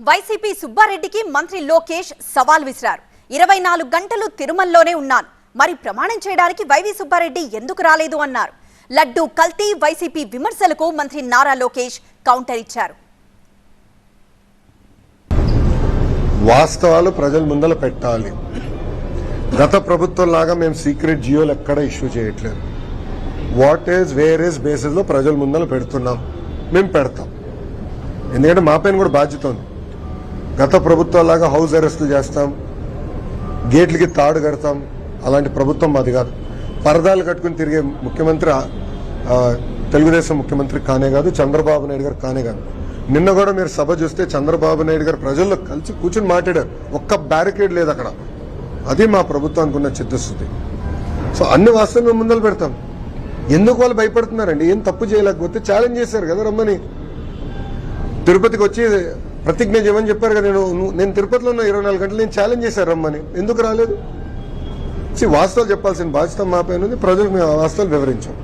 YCP సుబ్బారెడ్డికి మంత్రి లోకేష్ సవాల్ విసిరారు. ఇరవై నాలుగు గంటలు తిరుమలలోనే ఉన్నాను మరి ప్రమాణం చేయడానికి వైవి సుబ్బారెడ్డి ఎందుకు రాలేదు అన్నారు. లడ్డు కల్తీ వైసీపీ విమర్శలకు మంత్రి నారా లోకేష్ కౌంటర్ ఇచ్చారు. వాస్తవాలు ప్రజల ముందల పెట్టాలి. గత ప్రభుత్వం లాగా మేము సీక్రెట్ జియోలు ఎక్కడ ఇష్యూ చేయట్లేదు. వాట్ ఈజ్ వేర్ ఈజ్ బేసిస్లో ప్రజల ముందల పెడుతున్నాం. మేము పెడతాం. ఎందుకంటే మా పైన కూడా బాధ్యత ఉంది. గత ప్రభుత్వం లాగా హౌస్ అరెస్టులు చేస్తాం గేట్లకి తాడు కడతాం అలాంటి ప్రభుత్వం మాది కాదు. పరదాలు కట్టుకుని తిరిగే ముఖ్యమంత్రి తెలుగుదేశం ముఖ్యమంత్రి కానే కాదు చంద్రబాబు నాయుడు గారు కానే కాదు. నిన్న కూడా మీరు సభ చూస్తే చంద్రబాబు నాయుడు గారు ప్రజల్లో కలిసి కూర్చుని మాట్లాడారు. ఒక్క బ్యారికేడ్ లేదు అక్కడ. అది మా ప్రభుత్వానికి ఉన్న చిత్తశుద్ధి. సో అన్ని వాస్తవం ముందలు పెడతాం. ఎందుకు వాళ్ళు భయపడుతున్నారండి? ఏం తప్పు చేయలేకపోతే ఛాలెంజ్ చేశారు కదా రమ్మని. తిరుపతికి వచ్చి ప్రతిజ్ఞ చేయమని చెప్పారు కదా నేను నేను తిరుపతిలో ఉన్న ఇరవై నాలుగు గంటలు నేను ఛాలెంజ్ చేశాను రమ్మని. ఎందుకు రాలేదు? వాస్తవాలు చెప్పాల్సిన బాధ్యత మా పైన ఉంది ప్రజలకు మేము ఆ వాస్తవాలు వివరించాం.